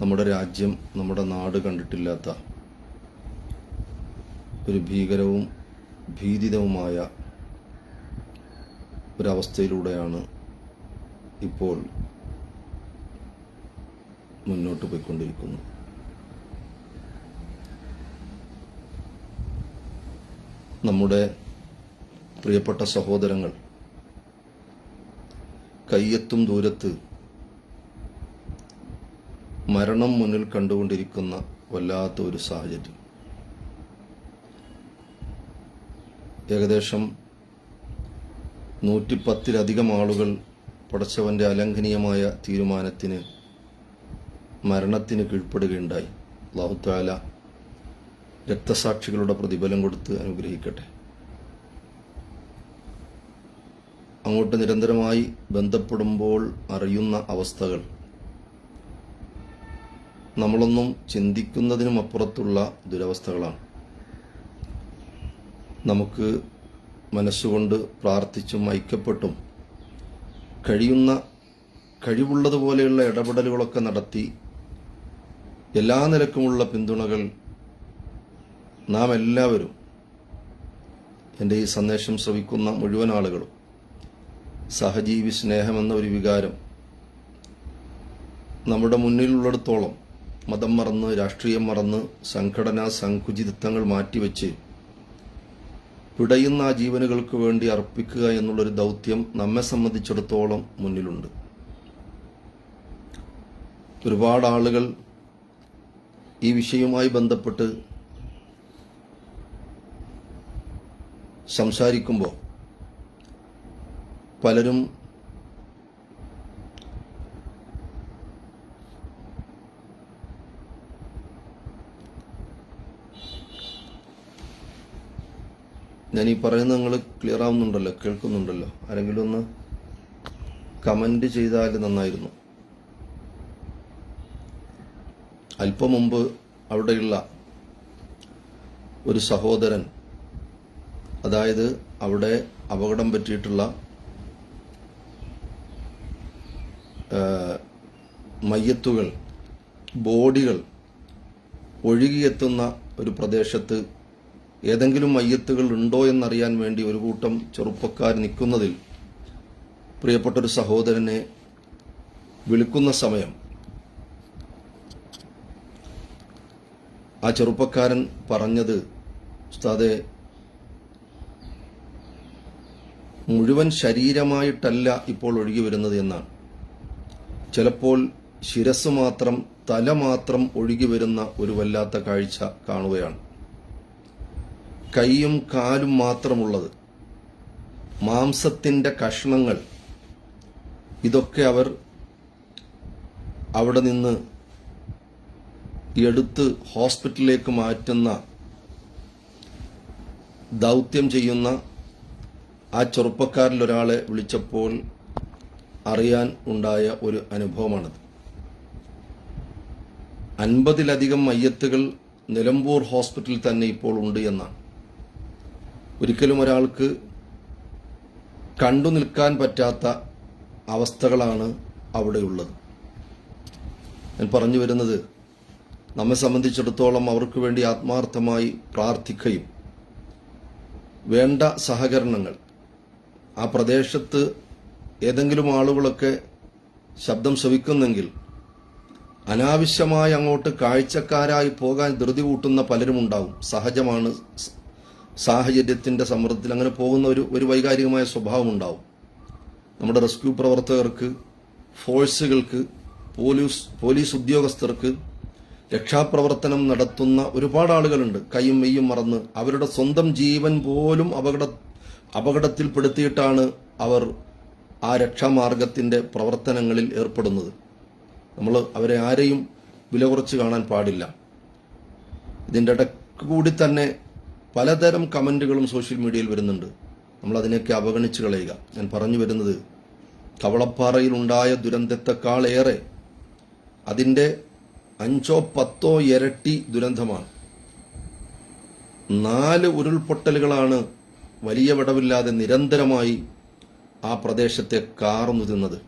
നമ്മുടെ രാജ്യം നമ്മുടെ നാട് കണ്ടിട്ടില്ലാത്ത ഒരു ഭീകരവും ഭീതിതവുമായ ഒരവസ്ഥയിലൂടെയാണ് ഇപ്പോൾ മുന്നോട്ട് പോയിക്കൊണ്ടിരിക്കുന്നത്. നമ്മുടെ പ്രിയപ്പെട്ട സഹോദരങ്ങൾ കയ്യെത്തും ദൂരത്ത് മരണം മുന്നിൽ കണ്ടുകൊണ്ടിരിക്കുന്ന വല്ലാത്ത ഒരു സാഹചര്യം. ഏകദേശം നൂറ്റിപ്പത്തിലധികം ആളുകൾ പടച്ചവന്റെ അലംഘനീയമായ തീരുമാനത്തിന് മരണത്തിന് കീഴ്പ്പെടുകയുണ്ടായി. അള്ളാഹുത്താല രക്തസാക്ഷികളുടെ പ്രതിഫലം കൊടുത്ത് അനുഗ്രഹിക്കട്ടെ. അങ്ങോട്ട് നിരന്തരമായി ബന്ധപ്പെടുമ്പോൾ അറിയുന്ന അവസ്ഥകൾ നമ്മളൊന്നും ചിന്തിക്കുന്നതിനും അപ്പുറത്തുള്ള ദുരവസ്ഥകളാണ്. നമുക്ക് മനസ്സുകൊണ്ട് പ്രാർത്ഥിച്ചും ഐക്യപ്പെട്ടും കഴിയുന്ന കഴിവുള്ളതുപോലെയുള്ള ഇടപെടലുകളൊക്കെ നടത്തി എല്ലാ നിലക്കുമുള്ള പിന്തുണകൾ നാം എല്ലാവരും എന്റെ ഈ സന്ദേശം ശ്രവിക്കുന്ന മുഴുവൻ ആളുകളും സഹജീവി സ്നേഹമെന്ന ഒരു വികാരം നമ്മുടെ മുന്നിലുള്ളിടത്തോളം മതം മറന്ന് രാഷ്ട്രീയം മറന്ന് സംഘടനാ സങ്കുചിതത്വങ്ങൾ മാറ്റിവെച്ച് പിടയുന്ന ആ ജീവനുകൾക്ക് വേണ്ടി അർപ്പിക്കുക എന്നുള്ളൊരു ദൗത്യം നമ്മെ സംബന്ധിച്ചിടത്തോളം മുന്നിലുണ്ട്. ഒരുപാട് ആളുകൾ ഈ വിഷയവുമായി ബന്ധപ്പെട്ട് സംസാരിക്കുമ്പോൾ പലരും ഞാൻ ഈ പറയുന്നത് നിങ്ങൾ ക്ലിയർ ആവുന്നുണ്ടല്ലോ കേൾക്കുന്നുണ്ടല്ലോ. ആരെങ്കിലും ഒന്ന് കമന്റ് ചെയ്താൽ നന്നായിരുന്നു. അല്പം മുമ്പ് അവിടെയുള്ള ഒരു സഹോദരൻ അതായത് അവിടെ അപകടം പറ്റിയിട്ടുള്ള മയ്യത്തുകൾ ബോഡികൾ ഒഴുകിയെത്തുന്ന ഒരു പ്രദേശത്ത് ഏതെങ്കിലും മയ്യത്തുകൾ ഉണ്ടോ എന്നറിയാൻ വേണ്ടി ഒരു കൂട്ടം ചെറുപ്പക്കാർ നിൽക്കുന്നതിൽ പ്രിയപ്പെട്ടൊരു സഹോദരനെ വിളിക്കുന്ന സമയം. ആ ചെറുപ്പക്കാരൻ പറഞ്ഞത് ഉസ്താദെ മുഴുവൻ ശരീരമായിട്ടല്ല ഇപ്പോൾ ഒഴുകി വരുന്നത് എന്നാണ്. ചിലപ്പോൾ ശിരസ് മാത്രം തല മാത്രം ഒഴുകി വരുന്ന ഒരു വല്ലാത്ത കാഴ്ച കാണുകയാണ്. കൈയും കാലും മാത്രമുള്ളത്. മാംസത്തിന്റെ കഷ്ണങ്ങൾ. ഇതൊക്കെ അവർ അവിടെ നിന്ന് എടുത്ത് ഹോസ്പിറ്റലിലേക്ക് മാറ്റുന്ന ദൗത്യം ചെയ്യുന്ന ആ ചെറുപ്പക്കാരിൽ ഒരാളെ വിളിച്ചപ്പോൾ അറിയാൻ ഉണ്ടായ ഒരു അനുഭവമാണത്. അൻപതിലധികം മയ്യത്തുകൾ നിലമ്പൂർ ഹോസ്പിറ്റലിൽ തന്നെ ഇപ്പോൾ ഉണ്ട് എന്നാണ്. ഒരിക്കലും ഒരാൾക്ക് കണ്ടു നിൽക്കാൻ പറ്റാത്ത അവസ്ഥകളാണ് അവിടെയുള്ളത് ഞാൻ പറഞ്ഞു വരുന്നത് നമ്മെ സംബന്ധിച്ചിടത്തോളം അവർക്ക് വേണ്ടി ആത്മാർത്ഥമായി പ്രാർത്ഥിക്കുകയും വേണ്ട സഹകരണങ്ങൾ ആ പ്രദേശത്ത് ഏതെങ്കിലും ആളുകളൊക്കെ ശബ്ദം ശ്രവിക്കുന്നെങ്കിൽ അനാവശ്യമായി അങ്ങോട്ട് കാഴ്ചക്കാരായി പോകാൻ ധൃതി കൂട്ടുന്ന പലരും ഉണ്ടാവും സഹജമാണ് സ- സാഹചര്യത്തിന്റെ സമ്മർദ്ദത്തിൽ അങ്ങനെ പോകുന്ന ഒരു ഒരു വൈകാരികമായ സ്വഭാവം ഉണ്ടാവും നമ്മുടെ റെസ്ക്യൂ പ്രവർത്തകർക്ക് ഫോഴ്സുകൾക്ക് പോലീസ് പോലീസ് ഉദ്യോഗസ്ഥർക്ക് രക്ഷാപ്രവർത്തനം നടത്തുന്ന ഒരുപാട് ആളുകളുണ്ട്. കൈയും മെയ്യും മറന്ന് അവരുടെ സ്വന്തം ജീവൻ പോലും അപകട അപകടത്തിൽപ്പെടുത്തിയിട്ടാണ് അവർ ആ രക്ഷാമാർഗത്തിന്റെ പ്രവർത്തനങ്ങളിൽ ഏർപ്പെടുന്നത്. നമ്മൾ അവരെ ആരെയും വില കുറച്ച് കാണാൻ പാടില്ല. ഇതിന്റെ ഇടയ്ക്ക് കൂടി തന്നെ പലതരം കമന്റുകളും സോഷ്യൽ മീഡിയയിൽ വരുന്നുണ്ട്. നമ്മൾ അതിനെയൊക്കെ അവഗണിച്ച് കളയുക. ഞാൻ പറഞ്ഞു വരുന്നത് കവളപ്പാറയിൽ ഉണ്ടായ ദുരന്തത്തെക്കാളേറെ അതിന്റെ അഞ്ചോ പത്തോ ഇരട്ടി ദുരന്തമാണ്. നാല് ഉരുൾപൊട്ടലുകളാണ് വലിയ വിടവില്ലാതെ നിരന്തരമായി ആ പ്രദേശത്തെ കാർന്നു തിന്നത്.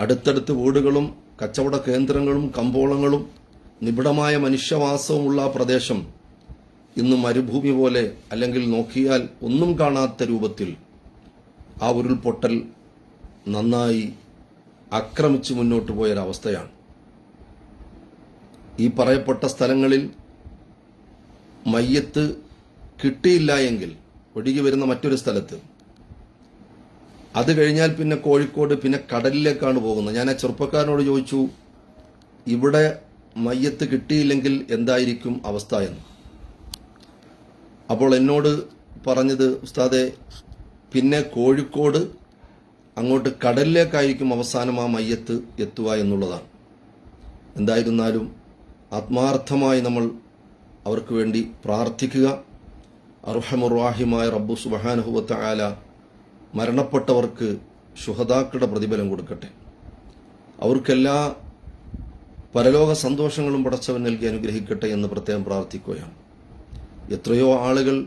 അടുത്തടുത്ത് വീടുകളും കച്ചവട കേന്ദ്രങ്ങളും കമ്പോളങ്ങളും നിബിഡമായ മനുഷ്യവാസവുമുള്ള ആ പ്രദേശം ഇന്ന് മരുഭൂമി പോലെ അല്ലെങ്കിൽ നോക്കിയാൽ ഒന്നും കാണാത്ത രൂപത്തിൽ ആ ഉരുൾപൊട്ടൽ നന്നായി ആക്രമിച്ച് മുന്നോട്ട് പോയൊരവസ്ഥയാണ്. ഈ പറയപ്പെട്ട സ്ഥലങ്ങളിൽ മയ്യത്ത് കിട്ടിയില്ല എങ്കിൽ ഒഴുകി വരുന്ന മറ്റൊരു സ്ഥലത്ത് അത് കഴിഞ്ഞാൽ പിന്നെ കോഴിക്കോട് പിന്നെ കടലിലേക്കാണ് പോകുന്നത്. ഞാൻ ആ ചെറുപ്പക്കാരനോട് ചോദിച്ചു ഇവിടെ മയ്യത്ത് കിട്ടിയില്ലെങ്കിൽ എന്തായിരിക്കും അവസ്ഥ എന്ന്? അപ്പോൾ എന്നോട് പറഞ്ഞത് ഉസ്താദെ പിന്നെ കോഴിക്കോട് അങ്ങോട്ട് കടലിലേക്കായിരിക്കും അവസാനം ആ മയ്യത്ത് എത്തുക എന്നുള്ളതാണ്. എന്തായിരുന്നാലും ആത്മാർത്ഥമായി നമ്മൾ അവർക്ക് വേണ്ടി പ്രാർത്ഥിക്കുക. അർഹമുറാഹിമായ റബ്ബു സുബഹാനഹുവത്ത ആല മരണപ്പെട്ടവർക്ക് ശുഹതാക്കളുടെ പ്രതിഫലം കൊടുക്കട്ടെ. അവർക്കെല്ലാ പരലോക സന്തോഷങ്ങളും പടച്ചവൻ നൽകി അനുഗ്രഹിക്കട്ടെ എന്ന് പ്രത്യേകം പ്രാർത്ഥിക്കുകയാണ്. എത്രയോ ആളുകൾ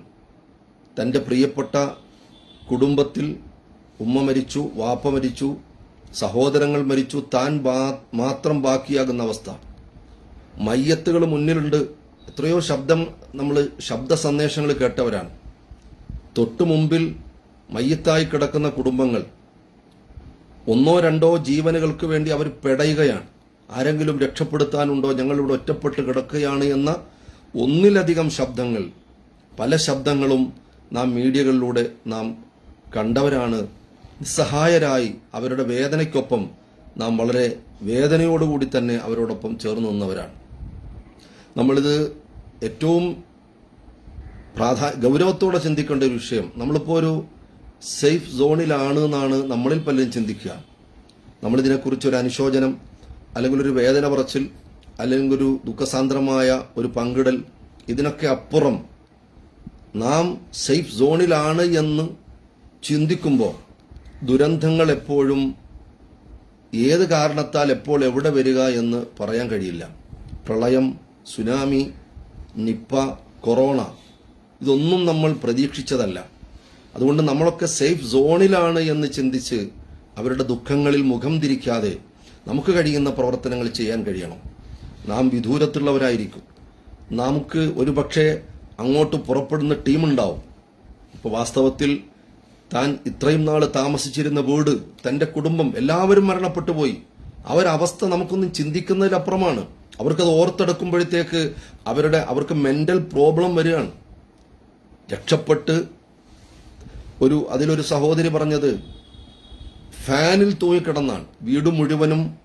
തന്റെ പ്രിയപ്പെട്ട കുടുംബത്തിൽ ഉമ്മ മരിച്ചു വാപ്പ മരിച്ചു സഹോദരങ്ങൾ മരിച്ചു താൻ മാത്രം ബാക്കിയാകുന്ന അവസ്ഥ. മയ്യത്തുകൾ മുന്നിലുണ്ട്. എത്രയോ ശബ്ദം നമ്മൾ ശബ്ദ സന്ദേശങ്ങൾ കേട്ടവരാണ്. തൊട്ടു മുമ്പിൽ മയ്യത്തായി കിടക്കുന്ന കുടുംബങ്ങൾ. ഒന്നോ രണ്ടോ ജീവനുകൾക്ക് വേണ്ടി അവർ പെടയുകയാണ്. ആരെങ്കിലും രക്ഷപ്പെടുത്താനുണ്ടോ? ഞങ്ങളിവിടെ ഒറ്റപ്പെട്ട് കിടക്കുകയാണ് എന്ന ഒന്നിലധികം ശബ്ദങ്ങൾ. പല ശബ്ദങ്ങളും നാം മീഡിയകളിലൂടെ നാം കണ്ടവരാണ്. നിസ്സഹായരായി അവരുടെ വേദനയ്ക്കൊപ്പം നാം വളരെ വേദനയോടുകൂടി തന്നെ അവരോടൊപ്പം ചേർന്ന് നിന്നവരാണ്. നമ്മളിത് ഏറ്റവും പ്രാധാ ഗൗരവത്തോടെ ചിന്തിക്കേണ്ട ഒരു വിഷയം. നമ്മളിപ്പോൾ ഒരു സേഫ് സോണിലാണ് എന്നാണ് നമ്മളിൽ പലരും ചിന്തിക്കുക. നമ്മളിതിനെക്കുറിച്ച് ഒരു അനുശോചനം അല്ലെങ്കിൽ ഒരു വേദന പറച്ചിൽ അല്ലെങ്കിൽ ഒരു ദുഃഖസാന്ദ്രമായ ഒരു പങ്കിടൽ ഇതിനൊക്കെ അപ്പുറം നാം സേഫ് സോണിലാണ് എന്ന് ചിന്തിക്കുമ്പോൾ ദുരന്തങ്ങൾ എപ്പോഴും ഏത് കാരണത്താൽ എപ്പോൾ എവിടെ വരിക എന്ന് പറയാൻ കഴിയില്ല. പ്രളയം സുനാമി നിപ്പ കൊറോണ ഇതൊന്നും നമ്മൾ പ്രതീക്ഷിച്ചതല്ല. അതുകൊണ്ട് നമ്മളൊക്കെ സേഫ് സോണിലാണ് എന്ന് ചിന്തിച്ച് അവരുടെ ദുഃഖങ്ങളിൽ മുഖം തിരിക്കാതെ നമുക്ക് കഴിയുന്ന പ്രവർത്തനങ്ങൾ ചെയ്യാൻ കഴിയണം. നാം വിദൂരത്തുള്ളവരായിരിക്കും. നമുക്ക് ഒരു പക്ഷേ അങ്ങോട്ട് പുറപ്പെടുന്ന ടീമുണ്ടാവും. ഇപ്പോൾ വാസ്തവത്തിൽ താൻ ഇത്രയും നാൾ താമസിച്ചിരുന്ന വീട് തന്റെ കുടുംബം എല്ലാവരും മരണപ്പെട്ടു പോയി. അവരവസ്ഥ നമുക്കൊന്നും ചിന്തിക്കുന്നതിലപ്പുറമാണ്. അവർക്കത് ഓർത്തെടുക്കുമ്പോഴത്തേക്ക് അവരുടെ അവർക്ക് മെന്റൽ പ്രോബ്ലം വരികയാണ്. രക്ഷപ്പെട്ട് ഒരു അതിലൊരു സഹോദരി പറഞ്ഞത് ഫാനിൽ തൂങ്ങിക്കിടന്നാണ്. വീട് മുഴുവനും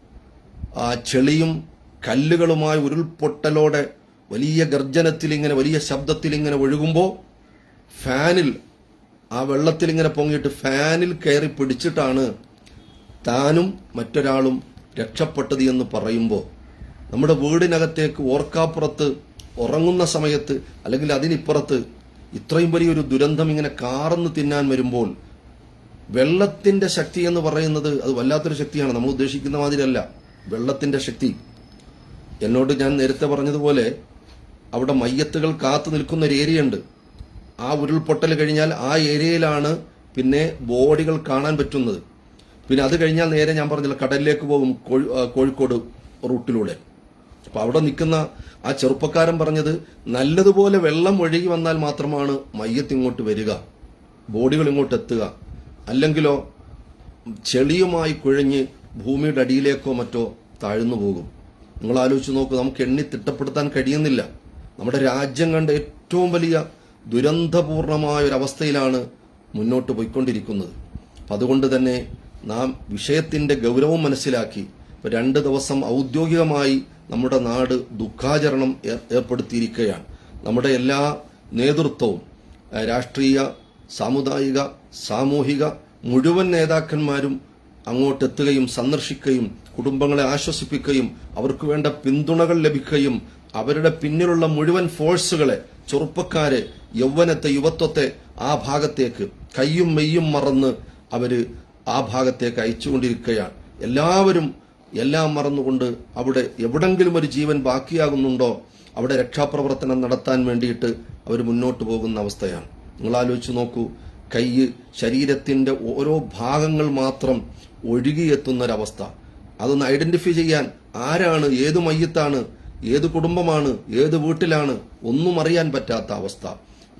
ചെളിയും കല്ലുകളുമായി ഉരുൾപൊട്ടലോടെ വലിയ ഗർജനത്തിൽ ഇങ്ങനെ വലിയ ശബ്ദത്തിൽ ഇങ്ങനെ ഒഴുകുമ്പോൾ ഫാനിൽ ആ വെള്ളത്തിൽ ഇങ്ങനെ പൊങ്ങിയിട്ട് ഫാനിൽ കയറി പിടിച്ചിട്ടാണ് താനും മറ്റൊരാളും രക്ഷപ്പെട്ടത് എന്ന് പറയുമ്പോൾ നമ്മുടെ വീടിനകത്തേക്ക് ഓർക്കാപ്പുറത്ത് ഉറങ്ങുന്ന സമയത്ത് അല്ലെങ്കിൽ അതിനിപ്പുറത്ത് ഇത്രയും വലിയൊരു ദുരന്തം ഇങ്ങനെ കാർന്ന് തിന്നാൻ വരുമ്പോൾ വെള്ളത്തിന്റെ ശക്തി എന്ന് പറയുന്നത് അത് വല്ലാത്തൊരു ശക്തിയാണ്. നമ്മൾ ഉദ്ദേശിക്കുന്ന മാതിരിയല്ല. വെള്ളത്തിന്റെ ശക്തി. എന്നോട് ഞാൻ നേരത്തെ പറഞ്ഞതുപോലെ അവിടെ മയ്യത്തുകൾ കാത്തു നിൽക്കുന്ന ഒരു ഏരിയ ഉണ്ട് ആ ഉരുൾപൊട്ടൽ കഴിഞ്ഞാൽ ആ ഏരിയയിലാണ് പിന്നെ ബോഡികൾ കാണാൻ പറ്റുന്നത്. പിന്നെ അത് കഴിഞ്ഞാൽ നേരെ ഞാൻ പറഞ്ഞില്ല കടലിലേക്ക് പോകും കോഴിക്കോട് റൂട്ടിലൂടെ. അപ്പോൾ അവിടെ നിൽക്കുന്ന ആ ചെറുപ്പക്കാരൻ പറഞ്ഞത് നല്ലതുപോലെ വെള്ളം ഒഴുകി വന്നാൽ മാത്രമാണ് മയ്യത്ത് ഇങ്ങോട്ട് വരിക ബോഡികൾ ഇങ്ങോട്ട് എത്തുക. അല്ലെങ്കിലോ ചെളിയുമായി കുഴഞ്ഞ് ഭൂമിയുടെ അടിയിലേക്കോ മറ്റോ താഴ്ന്നു പോകും. നിങ്ങൾ ആലോചിച്ച് നോക്കുക നമുക്ക് എണ്ണി തിട്ടപ്പെടുത്താൻ കഴിയുന്നില്ല. നമ്മുടെ രാജ്യം കണ്ട ഏറ്റവും വലിയ ദുരന്തപൂർണമായ ഒരു അവസ്ഥയിലാണ് മുന്നോട്ട് പോയിക്കൊണ്ടിരിക്കുന്നത്. അപ്പം അതുകൊണ്ട് തന്നെ നാം വിഷയത്തിന്റെ ഗൗരവം മനസ്സിലാക്കി ഇപ്പോൾ രണ്ട് ദിവസം ഔദ്യോഗികമായി നമ്മുടെ നാട് ദുഃഖാചരണം ഏർ- ഏർപ്പെടുത്തിയിരിക്കുകയാണ്. നമ്മുടെ എല്ലാ നേതൃത്വവും രാഷ്ട്രീയ സാമുദായിക സാമൂഹിക മുഴുവൻ നേതാക്കന്മാരും അങ്ങോട്ടെത്തുകയും സന്ദർശിക്കുകയും കുടുംബങ്ങളെ ആശ്വസിപ്പിക്കുകയും അവർക്ക് വേണ്ട പിന്തുണകൾ ലഭിക്കുകയും അവരുടെ പിന്നിലുള്ള മുഴുവൻ ഫോഴ്സുകളെ ചെറുപ്പക്കാരെ യൗവനത്തെ യുവത്വത്തെ ആ ഭാഗത്തേക്ക് കയ്യും മെയ്യും മറന്ന് അവർ ആ ഭാഗത്തേക്ക് അയച്ചുകൊണ്ടിരിക്കുകയാണ്. എല്ലാവരും എല്ലാം മറന്നുകൊണ്ട് അവിടെ എവിടെങ്കിലും ഒരു ജീവൻ ബാക്കിയാകുന്നുണ്ടോ അവിടെ രക്ഷാപ്രവർത്തനം നടത്താൻ വേണ്ടിയിട്ട് അവർ മുന്നോട്ട് പോകുന്ന അവസ്ഥയാണ്. നിങ്ങൾ ആലോചിച്ച് നോക്കൂ കൈ ശരീരത്തിന്റെ ഓരോ ഭാഗങ്ങൾ മാത്രം ഒഴുകിയെത്തുന്ന ഒരവസ്ഥ. അതൊന്ന് ഐഡന്റിഫൈ ചെയ്യാൻ ആരാണ് ഏത് മയ്യത്താണ് ഏത് കുടുംബമാണ് ഏത് വീട്ടിലാണ് ഒന്നും അറിയാൻ പറ്റാത്ത അവസ്ഥ.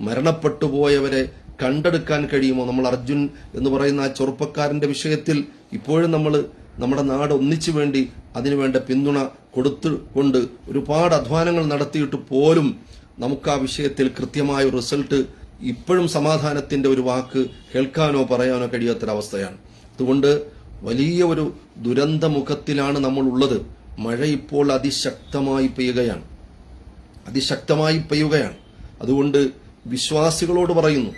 മരണപ്പെട്ടു പോയവരെ കണ്ടെടുക്കാൻ കഴിയുമോ? നമ്മൾ അർജുൻ എന്ന് പറയുന്ന ആ ചെറുപ്പക്കാരന്റെ വിഷയത്തിൽ ഇപ്പോഴും നമ്മൾ നമ്മുടെ നാട് ഒന്നിച്ചു വേണ്ടി അതിനുവേണ്ട പിന്തുണ കൊടുത്തുകൊണ്ട് ഒരുപാട് അധ്വാനങ്ങൾ നടത്തിയിട്ട് പോലും നമുക്ക് ആ വിഷയത്തിൽ കൃത്യമായ റിസൾട്ട് ഇപ്പോഴും സമാധാനത്തിന്റെ ഒരു വാക്ക് കേൾക്കാനോ പറയാനോ കഴിയാത്തൊരവസ്ഥയാണ്. അതുകൊണ്ട് വലിയ ഒരു ദുരന്തമുഖത്തിലാണ് നമ്മൾ ഉള്ളത് മഴ ഇപ്പോൾ അതിശക്തമായി പെയ്യുകയാണ്. അതിശക്തമായി പെയ്യുകയാണ്. അതുകൊണ്ട് വിശ്വാസികളോട് പറയുന്നു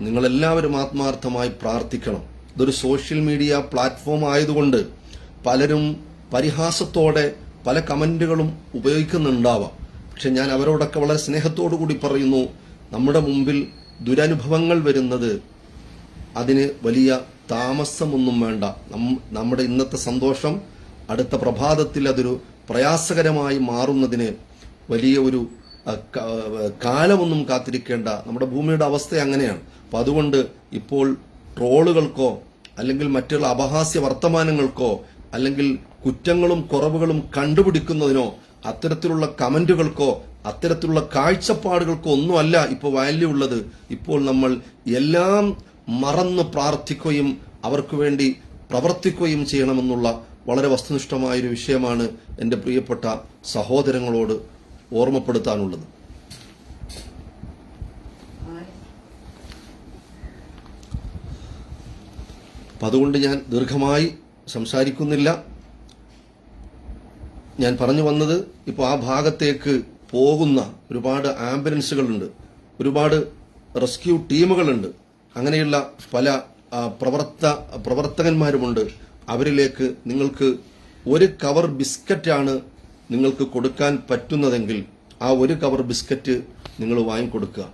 നിങ്ങളെല്ലാവരും ആത്മാർത്ഥമായി പ്രാർത്ഥിക്കണം. ഇതൊരു സോഷ്യൽ മീഡിയ പ്ലാറ്റ്ഫോം ആയതുകൊണ്ട് പലരും പരിഹാസത്തോടെ പല കമന്റുകളും ഉപയോഗിക്കുന്നുണ്ടാവാം. പക്ഷെ ഞാൻ അവരോടൊക്കെ വളരെ സ്നേഹത്തോടു കൂടി പറയുന്നു നമ്മുടെ മുമ്പിൽ ദുരനുഭവങ്ങൾ വരുന്നത് അതിന് വലിയ താമസമൊന്നും വേണ്ട. നമ്മുടെ ഇന്നത്തെ സന്തോഷം അടുത്ത പ്രഭാതത്തിൽ അതൊരു പ്രയാസകരമായി മാറുന്നതിന് വലിയ ഒരു കാലമൊന്നും കാത്തിരിക്കേണ്ട. നമ്മുടെ ഭൂമിയുടെ അവസ്ഥ അങ്ങനെയാണ്. അപ്പം അതുകൊണ്ട് ഇപ്പോൾ ട്രോളുകൾക്കോ അല്ലെങ്കിൽ മറ്റുള്ള അപഹാസ്യ വർത്തമാനങ്ങൾക്കോ അല്ലെങ്കിൽ കുറ്റങ്ങളും കുറവുകളും കണ്ടുപിടിക്കുന്നതിനോ അത്തരത്തിലുള്ള കമന്റുകൾക്കോ അത്തരത്തിലുള്ള കാഴ്ചപ്പാടുകൾക്കോ ഒന്നുമല്ല ഇപ്പോൾ വാല്യൂ ഉള്ളത്. ഇപ്പോൾ നമ്മൾ എല്ലാം മറന്ന് പ്രാർത്ഥിക്കുകയും അവർക്ക് വേണ്ടി പ്രവർത്തിക്കുകയും ചെയ്യണമെന്നുള്ള വളരെ വസ്തുനിഷ്ഠമായൊരു വിഷയമാണ് എന്റെ പ്രിയപ്പെട്ട സഹോദരങ്ങളോട് ഓർമ്മപ്പെടുത്താനുള്ളത്. അപ്പം അതുകൊണ്ട് ഞാൻ ദീർഘമായി സംസാരിക്കുന്നില്ല. ഞാൻ പറഞ്ഞു വന്നത് ഇപ്പോൾ ആ ഭാഗത്തേക്ക് പോകുന്ന ഒരുപാട് ആംബുലൻസുകളുണ്ട്. ഒരുപാട് റെസ്ക്യൂ ടീമുകളുണ്ട്. അങ്ങനെയുള്ള പല പ്രവർത്ത പ്രവർത്തകന്മാരുമുണ്ട്. അവരിലേക്ക് നിങ്ങൾക്ക് ഒരു കവർ ബിസ്ക്കറ്റാണ് നിങ്ങൾക്ക് കൊടുക്കാൻ പറ്റുന്നതെങ്കിൽ ആ ഒരു കവർ ബിസ്ക്കറ്റ് നിങ്ങൾ വാങ്ങിക്കൊടുക്കുക.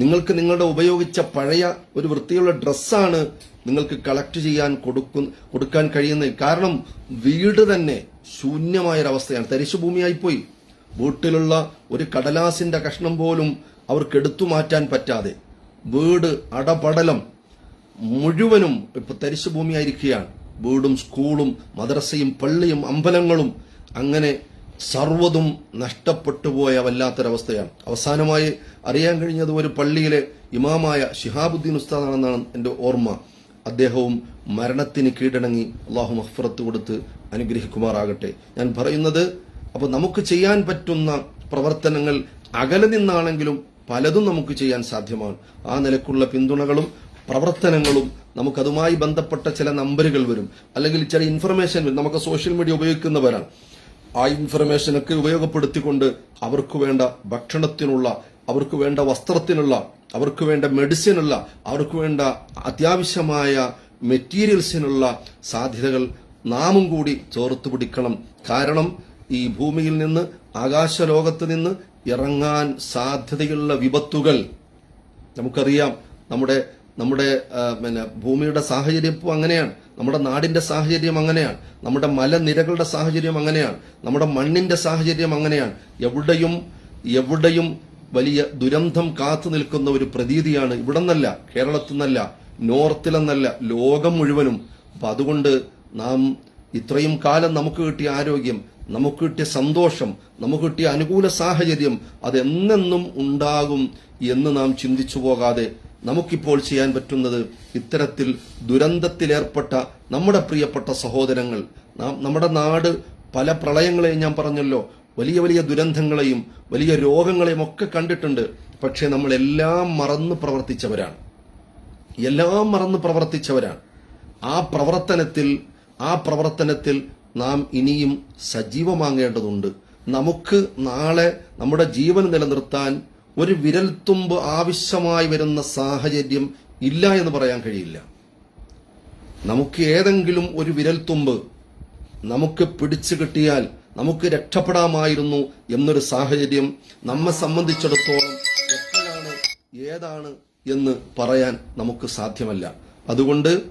നിങ്ങൾക്ക് നിങ്ങളുടെ ഉപയോഗിച്ച പഴയ ഒരു വൃത്തിയുള്ള ഡ്രസ്സാണ് നിങ്ങൾക്ക് കളക്ട് ചെയ്യാൻ കൊടുക്കും കൊടുക്കാൻ കഴിയുന്നത്. കാരണം വീട് തന്നെ ശൂന്യമായൊരവസ്ഥയാണ്. തരിശുഭൂമിയായി പോയി വീട്ടിലുള്ള ഒരു കടലാസിന്റെ കഷ്ണം പോലും അവർക്ക് എടുത്തു മാറ്റാൻ പറ്റാതെ. വീട് അടപടലം മുഴുവനും ഇപ്പൊ തരിശുഭൂമിയായിരിക്കുകയാണ്. വീടും സ്കൂളും മദ്രസയും പള്ളിയും അമ്പലങ്ങളും അങ്ങനെ സർവതും നഷ്ടപ്പെട്ടു പോയ വല്ലാത്തൊരവസ്ഥയാണ്. അവസാനമായി അറിയാൻ കഴിഞ്ഞത് ഒരു പള്ളിയിലെ ഇമാമായ ഷിഹാബുദ്ദീൻ ഉസ്താദാണെന്നാണ് എന്റെ ഓർമ്മ. അദ്ദേഹവും മരണത്തിന് കീഴടങ്ങി അള്ളാഹു മഹ്ഫറത്ത് കൊടുത്ത് അനുഗ്രഹിക്കുമാറാകട്ടെ. ഞാൻ പറയുന്നത് അപ്പൊ നമുക്ക് ചെയ്യാൻ പറ്റുന്ന പ്രവർത്തനങ്ങൾ അകലെ നിന്നാണെങ്കിലും പലതും നമുക്ക് ചെയ്യാൻ സാധ്യമാണ്. ആ നിലക്കുള്ള പിന്തുണകളും പ്രവർത്തനങ്ങളും നമുക്കതുമായി ബന്ധപ്പെട്ട ചില നമ്പറുകൾ വരും. അല്ലെങ്കിൽ ചില ഇൻഫർമേഷൻ വരും. നമുക്ക് സോഷ്യൽ മീഡിയ ഉപയോഗിക്കുന്നവരാണ്. ആ ഇൻഫർമേഷനൊക്കെ ഉപയോഗപ്പെടുത്തിക്കൊണ്ട് അവർക്ക് വേണ്ട ഭക്ഷണത്തിനുള്ള അവർക്ക് വേണ്ട വസ്ത്രത്തിനുള്ള അവർക്ക് വേണ്ട മെഡിസിനുള്ള അവർക്ക് വേണ്ട അത്യാവശ്യമായ മെറ്റീരിയൽസിനുള്ള സാധ്യതകൾ നാമും കൂടി ചേർത്ത് പിടിക്കണം. കാരണം ഈ ഭൂമിയിൽ നിന്ന് ആകാശലോകത്ത് നിന്ന് ഇറങ്ങാൻ സാധ്യതയുള്ള വിപത്തുകൾ. നമുക്കറിയാം നമ്മുടെ നമ്മുടെ പിന്നെ ഭൂമിയുടെ സാഹചര്യം ഇപ്പോൾ അങ്ങനെയാണ്. നമ്മുടെ നാടിന്റെ സാഹചര്യം അങ്ങനെയാണ്. നമ്മുടെ മലനിരകളുടെ സാഹചര്യം അങ്ങനെയാണ്. നമ്മുടെ മണ്ണിന്റെ സാഹചര്യം അങ്ങനെയാണ്. എവിടെയും എവിടെയും വലിയ ദുരന്തം കാത്തു നിൽക്കുന്ന ഒരു പ്രതീതിയാണ് ഇവിടെ നിന്നല്ല കേരളത്തിൽ നിന്നല്ല നോർത്തിലെന്നല്ല ലോകം മുഴുവനും. അപ്പൊ അതുകൊണ്ട് നാം ഇത്രയും കാലം നമുക്ക് കിട്ടിയ ആരോഗ്യം നമുക്ക് കിട്ടിയ സന്തോഷം നമുക്ക് കിട്ടിയ അനുകൂല സാഹചര്യം അതെന്നെന്നും ഉണ്ടാകും എന്ന് നാം ചിന്തിച്ചു പോകാതെ നമുക്കിപ്പോൾ ചെയ്യാൻ പറ്റുന്നത് ഇത്തരത്തിൽ ദുരന്തത്തിലേർപ്പെട്ട നമ്മുടെ പ്രിയപ്പെട്ട സഹോദരങ്ങൾ നമ്മുടെ നാട് പല പ്രളയങ്ങളെയും ഞാൻ പറഞ്ഞല്ലോ വലിയ വലിയ ദുരന്തങ്ങളെയും വലിയ രോഗങ്ങളെയും ഒക്കെ കണ്ടിട്ടുണ്ട്. പക്ഷേ നമ്മൾ എല്ലാം മറന്ന് പ്രവർത്തിച്ചവരാണ്. എല്ലാം മറന്ന് പ്രവർത്തിച്ചവരാണ്. ആ പ്രവർത്തനത്തിൽ ആ പ്രവർത്തനത്തിൽ നാം ഇനിയും സജീവമാങ്ങേണ്ടതുണ്ട്. നമുക്ക് നാളെ നമ്മുടെ ജീവൻ നിലനിർത്താൻ ഒരു വിരൽത്തുമ്പ് ആവശ്യമായി വരുന്ന സാഹചര്യം ഇല്ല എന്ന് പറയാൻ കഴിയില്ല. നമുക്ക് ഏതെങ്കിലും ഒരു വിരൽത്തുമ്പ് നമുക്ക് പിടിച്ചു കിട്ടിയാൽ നമുക്ക് രക്ഷപ്പെടാമായിരുന്നു എന്നൊരു സാഹചര്യം നമ്മെ സംബന്ധിച്ചിടത്തോളം എപ്പോഴാണ് ഏതാണ് എന്ന് പറയാൻ നമുക്ക് സാധ്യമല്ല. അതുകൊണ്ട്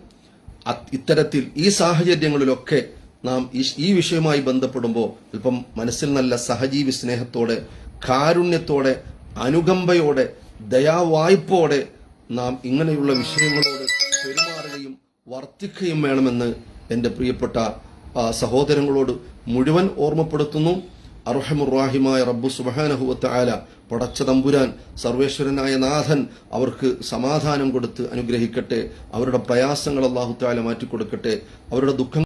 അത് ഇത്തരത്തിൽ ഈ സാഹചര്യങ്ങളിലൊക്കെ നാം ഈ- വിഷയവുമായി ബന്ധപ്പെടുമ്പോൾ അല്പം മനസ്സിൽ നല്ല സഹജീവി സ്നേഹത്തോടെ കാരുണ്യത്തോടെ അനുകമ്പയോടെ ദയാവായ്പോടെ നാം ഇങ്ങനെയുള്ള വിഷയങ്ങളോട് പെരുമാറുകയും വർദ്ധിക്കുകയും വേണമെന്ന് എന്റെ പ്രിയപ്പെട്ട സഹോദരങ്ങളോട് മുഴുവൻ ഓർമ്മപ്പെടുത്തുന്നു. അർഹമുറാഹിമായ റബ്ബു സുബാനഹുവത്ത് ആല പടച്ച തമ്പുരാൻ സർവേശ്വരനായ നാഥൻ അവർക്ക് സമാധാനം കൊടുത്ത് അനുഗ്രഹിക്കട്ടെ. അവരുടെ പ്രയാസങ്ങൾ അള്ളാഹു താല മാറ്റിക്കൊടുക്കട്ടെ. അവരുടെ ദുഃഖം